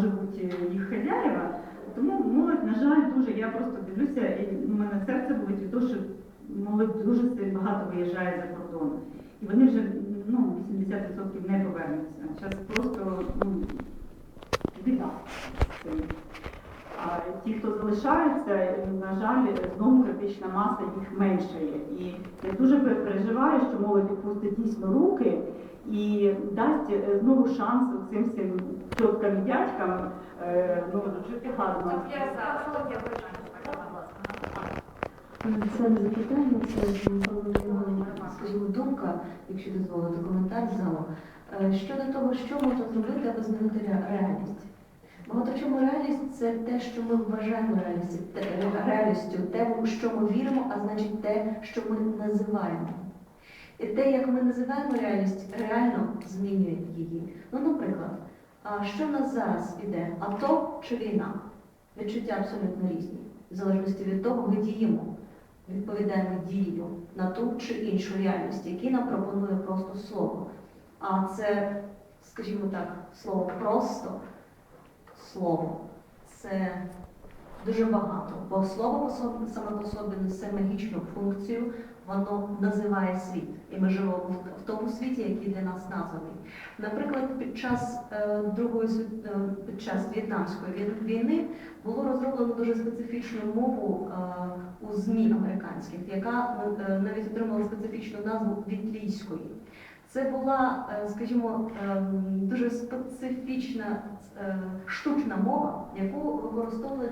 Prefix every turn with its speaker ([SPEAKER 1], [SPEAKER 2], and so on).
[SPEAKER 1] живуть бути їх хазяїва. Тому молодь, на жаль, дуже. Я просто дивлюся, і у мене серце болить від того, що молодь дуже багато виїжджає за кордон. І вони вже ну, 80% не повернуться. Зараз просто ну, біда. з цим. А ті, хто залишається, на жаль, знову критична маса їх меншає. І я дуже переживаю, що молодь опустить дійсно руки і дасть е, знову шанс цим всім тіткам і дядькам е, ну, жити гарно.
[SPEAKER 2] Це не запитання, це напевно, скажімо, думка, якщо дозволити коментар залу. Е, Щодо того, що можна зробити, аби змінити реальність. Багато в чому реальність це те, що ми вважаємо реальністю, те, реальністю, те, у що ми віримо, а значить те, що ми називаємо. І те, як ми називаємо реальність, реально змінює її. Ну, наприклад, що в нас зараз іде? АТО чи війна? Відчуття абсолютно різні. В залежності від того, ми діємо відповідаємо дією на ту чи іншу реальність, які нам пропонує просто слово. А це, скажімо так, слово просто слово. Це дуже багато, бо слово саме по собі несе магічну функцію, воно називає світ. І ми живемо в, тому світі, який для нас названий. Наприклад, під час е, Другої е, під час В'єтнамської війни було розроблено дуже специфічну мову е, у ЗМІ американських, яка навіть отримала специфічну назву вітлійської. Це була, е, скажімо, е, дуже специфічна е, штучна мова, яку використовували